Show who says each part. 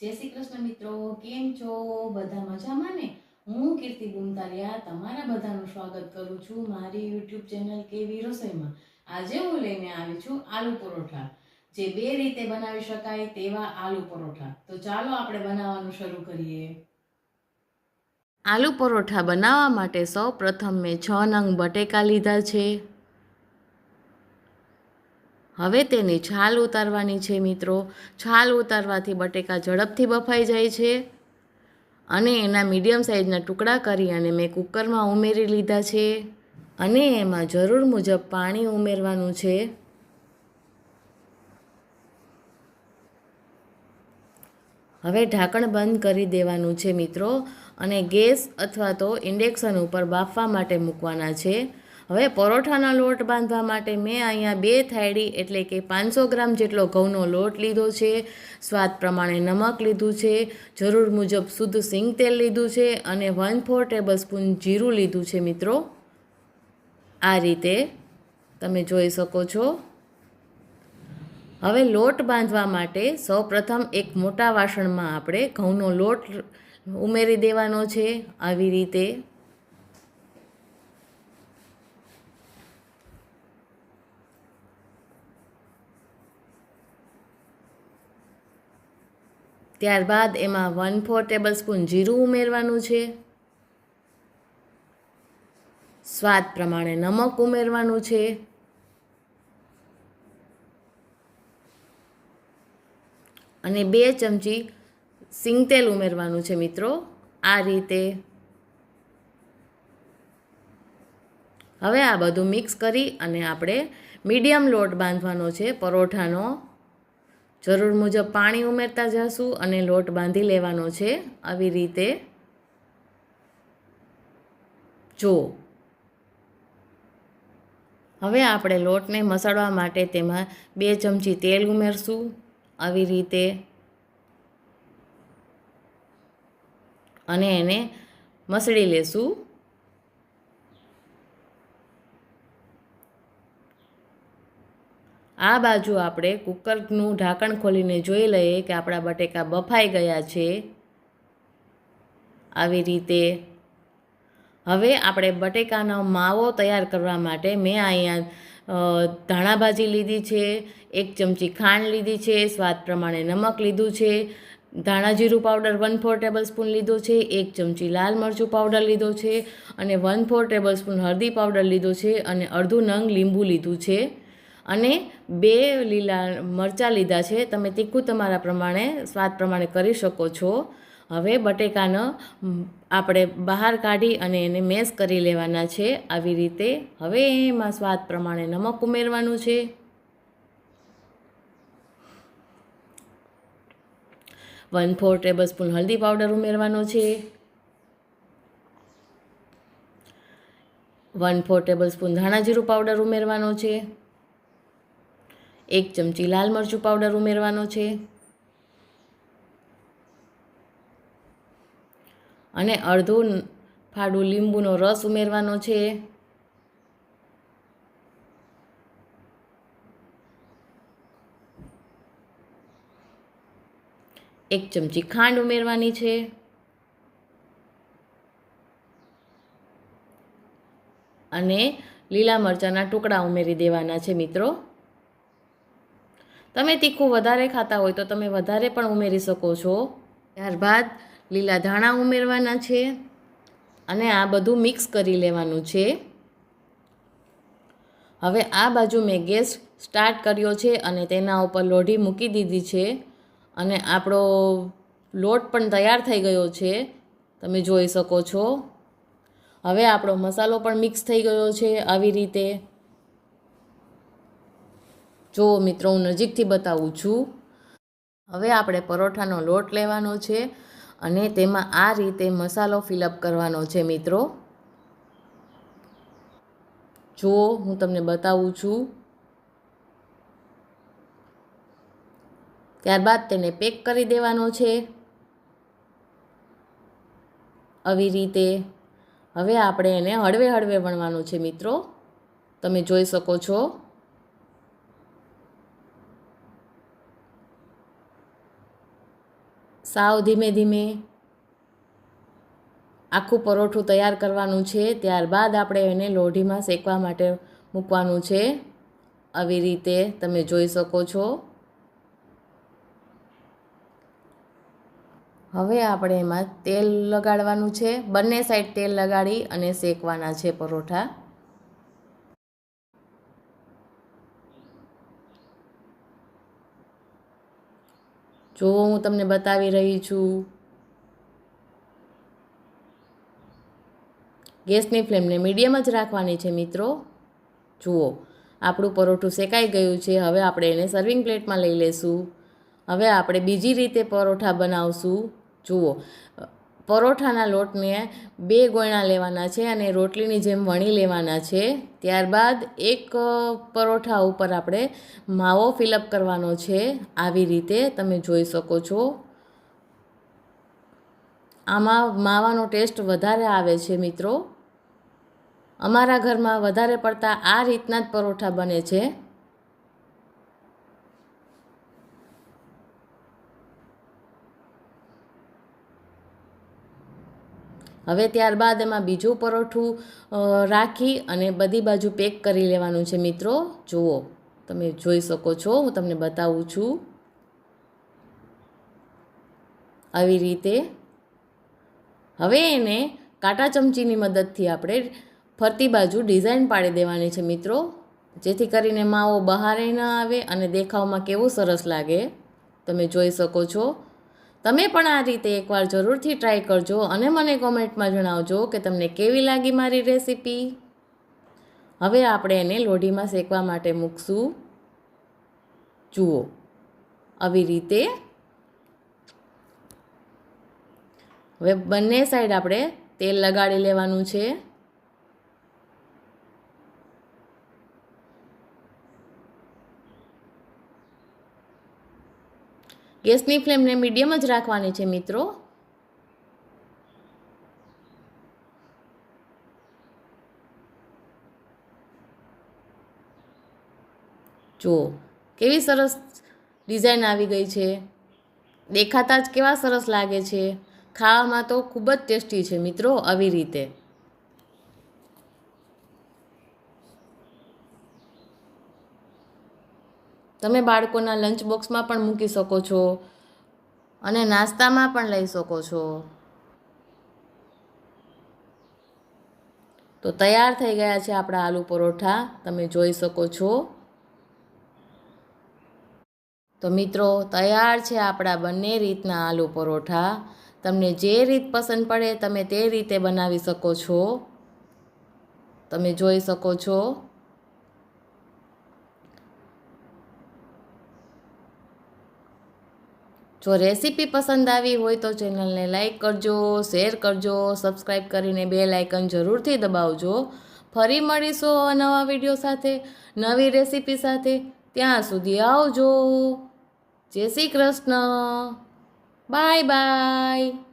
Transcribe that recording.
Speaker 1: જય શ્રી કૃષ્ણ મિત્રો, કેમ છો? બધા મજામાં ને? હું કીર્તિ બુમતાલિયા તમારા બધાનું સ્વાગત કરું છું મારી યુટ્યુબ ચેનલ કેવી રસોઈમાં. આજે હું લઈને આવી છું આલુ પરોઠા. જે બે રીતે બનાવી શકાય તેવા આલુ પરોઠા. તો ચાલો આપણે બનાવવાનું શરૂ કરીએ. આલુ પરોઠા બનાવવા માટે સૌ પ્રથમ મેં છ નંગ બટેકા લીધા છે. હવે તેની છાલ ઉતારવાની છે મિત્રો. છાલ ઉતારવાથી બટેકા ઝડપથી બફાઈ જાય છે. અને એના મીડિયમ સાઇઝના ટુકડા કરી અને મેં કુકરમાં ઉમેરી લીધા છે. અને એમાં જરૂર મુજબ પાણી ઉમેરવાનું છે. હવે ઢાંકણ બંધ કરી દેવાનું છે મિત્રો. અને ગેસ અથવા તો ઇન્ડેક્શન ઉપર બાફવા માટે મૂકવાના છે. હવે પરોઠાના લોટ બાંધવા માટે મેં અહીંયા બે થાળી એટલે કે પાંચસો ગ્રામ જેટલો ઘઉંનો લોટ લીધો છે, સ્વાદ પ્રમાણે નમક લીધું છે, જરૂર મુજબ શુદ્ધ સિંગ તેલ લીધું છે અને વન ફોર ટેબલ સ્પૂન જીરું લીધું છે મિત્રો. આ રીતે તમે જોઈ શકો છો. હવે લોટ બાંધવા માટે સૌપ્રથમ એક મોટા વાસણમાં આપણે ઘઉંનો લોટ ઉમેરી દેવાનો છે. આવી રીતે ત્યારબાદ એમાં વન ફોર ટેબલ સ્પૂન જીરું ઉમેરવાનું છે. સ્વાદ પ્રમાણે નમક ઉમેરવાનું છે. અને બે ચમચી સિંગતેલ ઉમેરવાનું છે મિત્રો, આ રીતે. હવે આ બધું મિક્સ કરી અને આપણે મીડિયમ લોટ બાંધવાનો છે, પરોઠાનો. જરૂર મુજબ પાણી ઉમેરતા જશું અને લોટ બાંધી લેવાનો છે. આવી રીતે જો હવે આપણે લોટને મસાળવા માટે તેમાં બે ચમચી તેલ ઉમેરશું. આવી રીતે અને એને મસળી લેશું. આ બાજુ આપણે કુકરનું ઢાંકણ ખોલીને જોઈ લઈએ કે આપણા બટેકા બફાઈ ગયા છે. આવી રીતે હવે આપણે બટેકાનો માવો તૈયાર કરવા માટે મેં અહીંયા ધાણા ભાજી લીધી છે, એક ચમચી ખાંડ લીધી છે, સ્વાદ પ્રમાણે નમક લીધું છે, ધાણા જીરું powder one four tablespoon લીધો છે, એક ચમચી લાલ મરચું પાવડર લીધો છે અને વન ફોર ટેબલ સ્પૂન હળદી પાવડર લીધો છે અને અડધું નંગ લીંબુ લીધું છે. અને બે લીલા મરચાં લીધા છે. તમે તીખું તમારા પ્રમાણે, સ્વાદ પ્રમાણે કરી શકો છો. હવે બટેકાનો આપણે બહાર કાઢી અને એને મેશ કરી લેવાના છે. આવી રીતે હવે એમાં સ્વાદ પ્રમાણે નમક ઉમેરવાનું છે. વન ફોર ટેબલ સ્પૂન હલ્દી પાવડર ઉમેરવાનો છે. વન ફોર ટેબલ સ્પૂન ધાણા જીરું પાવડર ઉમેરવાનો છે. એક ચમચી લાલ મરચું પાવડર ઉમેરવાનો છે. અને અડધું ફાડું લીંબુનો રસ ઉમેરવાનો છે. એક ચમચી ખાંડ ઉમેરવાની છે. અને લીલા મરચાંના ટુકડા ઉમેરી દેવાના છે મિત્રો. તમે તીખું વધારે ખાતા હોય તો તમે વધારે પણ ઉમેરી શકો છો. ત્યારબાદ લીલા ધાણા ઉમેરવાના છે અને આ બધું મિક્સ કરી લેવાનું છે. હવે આ બાજુ મેં ગેસ સ્ટાર્ટ કર્યો છે અને તેના ઉપર લોઢી મૂકી દીધી છે અને આપણો લોટ પણ તૈયાર થઈ ગયો છે. તમે જોઈ શકો છો. હવે આપણો મસાલો પણ મિક્સ થઈ ગયો છે આવી રીતે. જો મિત્રો, હું નજીકથી બતાવું છું. હવે આપણે પરોઠાનો લોટ લેવાનો છે અને તેમાં આ રીતે મસાલો ફિલઅપ કરવાનો છે મિત્રો. જો હું તમને બતાવું છું. ત્યારબાદ તેને પેક કરી દેવાનો છે. આવી રીતે. હવે આપણે એને હળવે હળવે વણવાનું છે મિત્રો. તમે જોઈ શકો છો. સાવ ધીમે ધીમે આખું પરોઠું તૈયાર કરવાનું છે. ત્યારબાદ આપણે એને લોઢીમાં શેકવા માટે મૂકવાનું છે. આવી રીતે તમે જોઈ શકો છો. હવે આપણે એમાં તેલ લગાડવાનું છે. બંને સાઈડ તેલ લગાડી અને શેકવાના છે પરોઠા. જો હું તમને બતાવી રહી છું. ગેસની ફ્લેમને મીડિયમ જ રાખવાની છે મિત્રો. જુઓ, આપણું પરોઠું શેકાઈ ગયું છે. હવે આપણે એને સર્વિંગ પ્લેટમાં લઈ લેશું. હવે આપણે બીજી રીતે પરોઠા બનાવશું. જુઓ પરોઠાના લોટને બે ગોયણા લેવાના છે અને રોટલીની જેમ વણી લેવાના છે. ત્યારબાદ એક પરોઠા ઉપર આપણે માવો ફિલઅપ કરવાનો છે. આવી રીતે તમે જોઈ શકો છો. આમાં માવાનો ટેસ્ટ વધારે આવે છે મિત્રો. અમારા ઘરમાં વધારે પડતા આ રીતના જ પરોઠા બને છે. હવે ત્યારબાદ એમાં બીજું પરોઠું રાખી અને બધી બાજુ પેક કરી લેવાનું છે મિત્રો. જુઓ, તમે જોઈ શકો છો, હું તમને બતાવું છું. આવી રીતે. હવે એને કાંટા ચમચીની મદદથી આપણે ફરતી બાજુ ડિઝાઇન પાડી દેવાની છે મિત્રો. જેથી કરીને માવો બહારે ન આવે અને દેખાવમાં કેવું સરસ લાગે. તમે જોઈ શકો છો. તમે પણ આ રીતે એકવાર જરૂરથી ટ્રાય કરજો અને મને કોમેન્ટમાં જણાવજો કે તમને કેવી લાગી મારી રેસીપી હવે આપણે એને લોઢીમાં શેકવા માટે મૂકશું. જુઓ, આવી રીતે. હવે બંને સાઈડ આપણે તેલ લગાડી લેવાનું છે. ગેસની ફ્લેમને મીડિયમ જ રાખવાની છે મિત્રો. જુઓ, કેવી સરસ ડિઝાઇન આવી ગઈ છે. દેખાતા જ કેવા સરસ લાગે છે. ખાવામાં તો ખૂબ જ ટેસ્ટી છે મિત્રો આવી રીતે. તમે બાળકોના લંચ બોક્સમાં પણ મૂકી શકો છો અને નાસ્તામાં પણ લઈ શકો છો. તો તૈયાર થઈ ગયા છે આપણા આલુ પરોઠા, તમે જોઈ શકો છો. તો મિત્રો, તૈયાર છે આપણા બંને રીતના આલુ પરોઠા. તમને જે રીત પસંદ પડે, તમે તે રીતે બનાવી શકો છો. તમે જોઈ શકો છો. જો રેસીપી પસંદ આવી હોય તો ચેનલને લાઇક કરજો, શેર કરજો સબસ્ક્રાઈબ કરીને બે લાઇકન જરૂરથી દબાવજો. ફરી મળીશું નવા વીડિયો સાથે, નવી રેસીપી સાથે. ત્યાં સુધી આવજો. જય શ્રી કૃષ્ણ. Bye bye.